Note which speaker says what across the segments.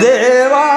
Speaker 1: દેવા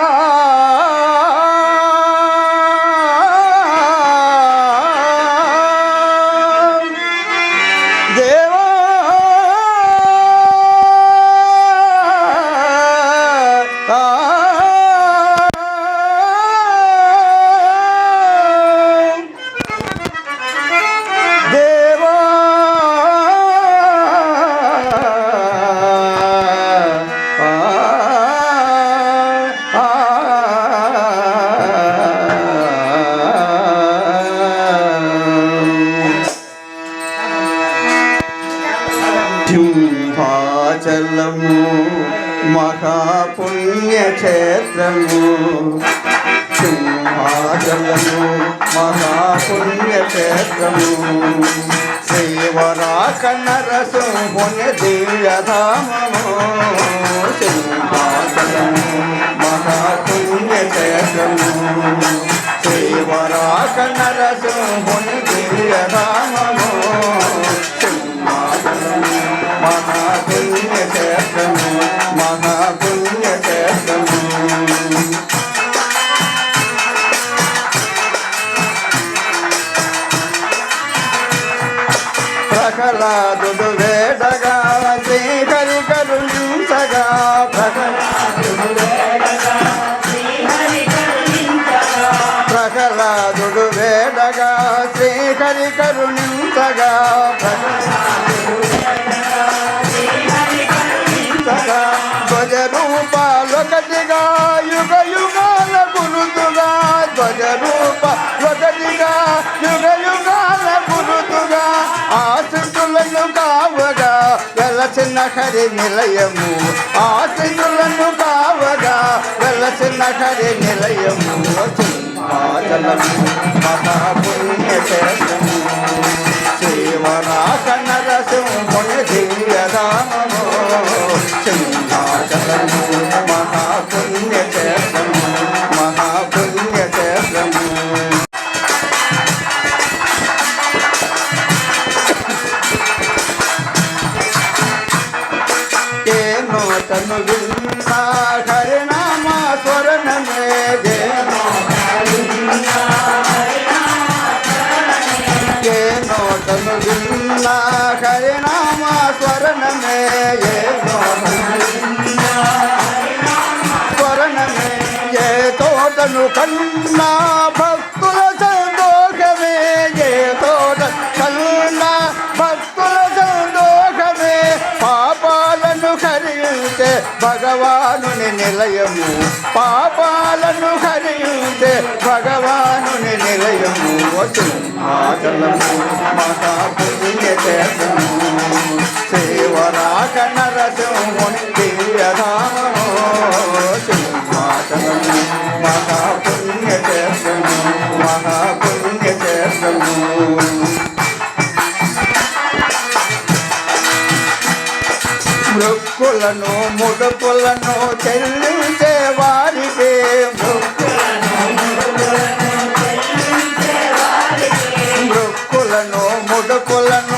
Speaker 1: సింహాచలము మహాపుణ్యక్షేత్రము. సింహాచలము మహాపుణ్యక్షేత్రము. శ్రీవరాక దివ్యధామము. సింహాచలము ప్రహ్లాదుడు వేడగా శ్రీహరి ప్రహ్లాదుడు వేడగా శ్రీహరి ధ్వజ రూపాలొకటిగా యుగ యుగాల గురుతుగా ధ్వజ రూప యుగ యుగాల వెలసిన హరి నిలయము ఆశితులను కావగా వెలసిన హరి నిలయము. సింహాచలము మహాపుణ్యక్షేత్రము. సేవనా నరసింహుని నోటను విన్నా హరినామ స్వరణమే ఏ ఏ నోటను విన్నా హరినామ స్వరణమే ఏ నోటను స్వరణమే ఏ తోటను కన్నా భక్తుల సందోషమే ఏ తోట కన్నా భక్తుల సందోషమే హరించే భగవానుని నిలయము. పాపాలను హరియుతే భగవానుని నిలయము. సింహాచలము మహాపుణ్యక్షేత్రము సేవరాక నరసింహుని దివ్యధామము. సింహాచలము మహాపుణ్యక్షేత్రము మహాపుణ్యక్షేత్రము మృక్కులను ముడుపులను చెల్లించే వారికి మృక్కులను ముడుపులను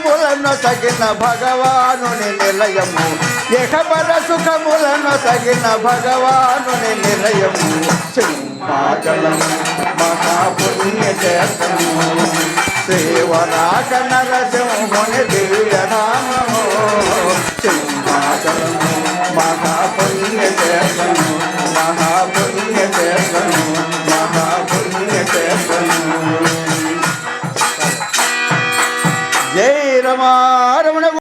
Speaker 1: సుఖములను తగిన భగవాను నిలయము. ఇకపర సుఖములను తగిన భగవాను నిలయము. సింహాచలము మహాపుణ్యక్షేత్రము సేవరాక నరసింహుని దివ్యధామము సింహాచలము మహాపుణ్యక్షేత్రము మహా